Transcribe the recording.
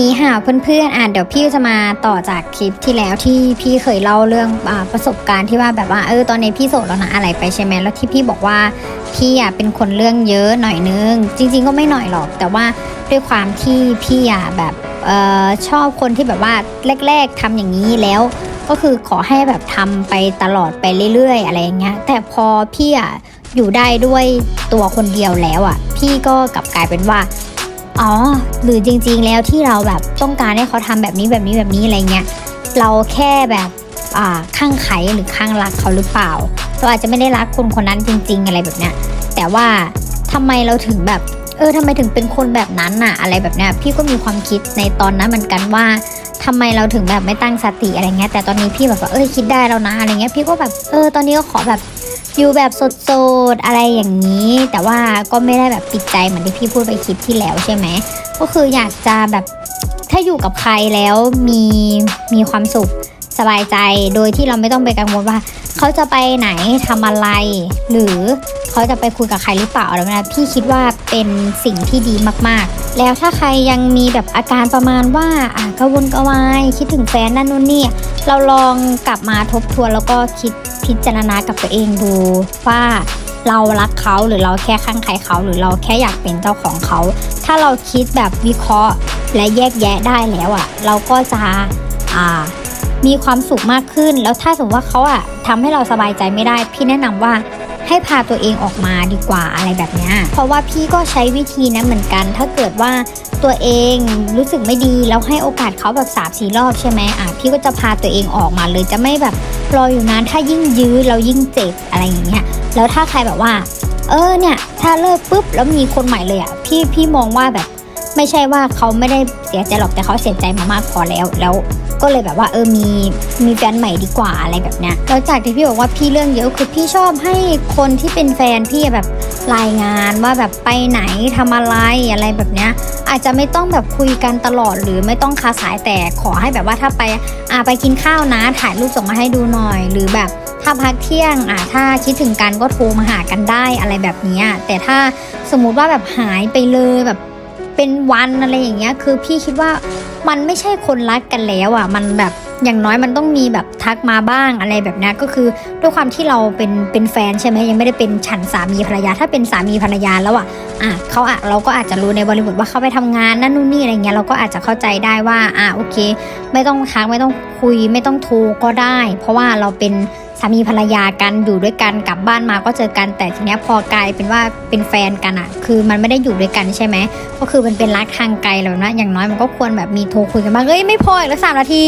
นี้ค่ะเพื่อนๆอะเดี๋ยวพี่จะมาต่อจากคลิปที่แล้วที่พี่เคยเล่าเรื่องอประสบการณ์ที่ว่าแบบว่าเออตอนนี้พี่โสดแล้วนะอะไรไปใช่ไหมแล้วที่พี่บอกว่าพี่อะเป็นคนเรื่องเยอะหน่อยนึง จริง ๆ ก็ไม่หน่อยหรอก แต่ว่าด้วยความที่พี่อะแบบออชอบคนที่แบบว่าแรก ๆทำอย่างนี้แล้ว ก็คือขอให้แบบทำไปตลอดไปเรื่อยๆ อะไรอย่างเงี้ยแต่พอพี่อะอยู่ได้ด้วยตัวคนเดียวแล้วอะ พี่ก็กลับกลายเป็นว่า อ๋อ หรือจริงๆแล้วที่เราแบบต้องการให้เขาทำแบบนี้แบบนี้แบบนี้อะไรเงี้ย เราแค่แบบอ่าข้างไขหรือข้างรักเขาหรือเปล่า เราอาจจะไม่ได้รักคนคนนั้นจริง ๆ อะไรแบบเนี้ย แต่ว่าทำไมเราถึงแบบ เออทำไมถึงเป็นคนแบบนั้นน่ะ อะไรแบบเนี้ย พี่ก็มีความคิดในตอนนั้นเหมือนกันว่าทำไมเราถึงแบบไม่ตั้งสติอะไรเงี้ยแต่ตอนนี้พี่แบบว่าเออคิดได้แล้วนะอะไรเงี้ยพี่ก็แบบเออตอนนี้ก็ขอแบบ อยู่แบบโสดๆอะไรอย่างนี้ แต่ว่าก็ไม่ได้แบบติดใจเหมือนที่พี่พูดไปคลิปที่แล้วใช่ไหมก็คืออยากจะแบบถ้าอยู่กับใครแล้วมีมีความสุขสบายใจโดยที่เราไม่ต้องไปกังวลว่า เขาจะไปไหนทำอะไร หรือเขาจะไปคุยกับใครหรือเปล่าอะไรแบบนะพี่คิดว่าเป็นสิ่งที่ดีมากๆ แล้วถ้าใครยังมีแบบอาการประมาณว่าอะกระวนกระวายคิดถึงแฟนนั่นนู่นนี่เราลองกลับมาทบทวนแล้วก็คิด พิจารณากับตัวเองดูว่าเรารักเขาหรือเราแค่ข้างใครเขาหรือเราแค่อยากเป็นเจ้าของเขา ถ้าเราคิดแบบวิเคราะห์และแยกแยะได้แล้วอะ่ะ เราก็จะอ่ามีความสุขมากขึ้น แล้วถ้าสมมติว่าเขาอะ่ะทำให้เราสบายใจไม่ได้ พี่แนะนำว่า ให้พาตัวเองออกมาดีกว่าอะไรแบบนี้เพราะว่าพี่ก็ใช้วิธีนั้นเหมือนกัน ถ้าเกิดว่าตัวเองรู้สึกไม่ดีแล้วให้โอกาสเขาแบบสามสี่รอบใช่ไหมอะพี่ก็จะพาตัวเองออกมาเลยจะไม่แบบรออยู่นานถ้ายิ่งยื้อเรายิ่งเจ็บอะไรอย่างเงี้ยแล้วถ้าใครแบบว่า เออเนี่ยถ้าเลิกปุ๊บแล้วมีคนใหม่เลยอะพี่พี่มองว่าแบบ ไม่ใช่ว่าเขาไม่ได้เสียใจหรอกแต่เขาเสียใจมามากพอแล้วแล้ว ก็เลยแบบว่าเออมีมีแฟนใหม่ดีกว่าอะไรแบบเนี้ยแล้วจากที่พี่บอกว่าพี่เรื่องเยอะคือพี่ชอบให้คนที่เป็นแฟนพี่แบบรายงานว่าแบบไปไหนทำอะไรอะไรแบบเนี้ยอาจจะไม่ต้องแบบคุยกันตลอดหรือไม่ต้องคาสายแต่ขอให้แบบว่าถ้าไปอ่าไปกินข้าวนะถ่ายรูปส่งมาให้ดูหน่อย หรือแบบถ้าพักเที่ยงอ่าถ้าคิดถึงกันก็โทรมาหากันได้อะไรแบบเนี้ยแต่ถ้าสมมุติว่าแบบหายไปเลยแบบเป็นวันอะไรอย่างเงี้ยคือพี่คิดว่า มันไม่ใช่คนรักกันแล้วอะ มันแบบอย่างน้อยมันต้องมีแบบทักมาบ้างอะไรแบบนี้ก็คือด้วยความที่เราเป็นเป็นแฟนใช่ไหมยังไม่ได้เป็นฉันสามีภรรยา ถ้าเป็นสามีภรรยาแล้วอะอะเขาอะเราก็อาจจะรู้ในบริบทว่าเขาไปทำงานนั่นนู่นนี่อะไรเงี้ยเราก็อาจจะเข้าใจได้ว่าอะโอเค ไม่ต้องทักไม่ต้องคุยไม่ต้องโทรก็ได้ เพราะว่าเราเป็น สามีภรรยากันอยู่ด้วยกันกลับบ้านมาก็เจอกันแต่ทีเนี้ยพอกลายเป็นว่าเป็นแฟนกันอะคือมันไม่ได้อยู่ด้วยกันใช่ไหมก็คือมันเป็นรักทางไกลแล้วนะอย่างน้อยมันก็ควรแบบมีโทรคุยกันบ้างเอ้ยไม่พออีกแล้วสามนาที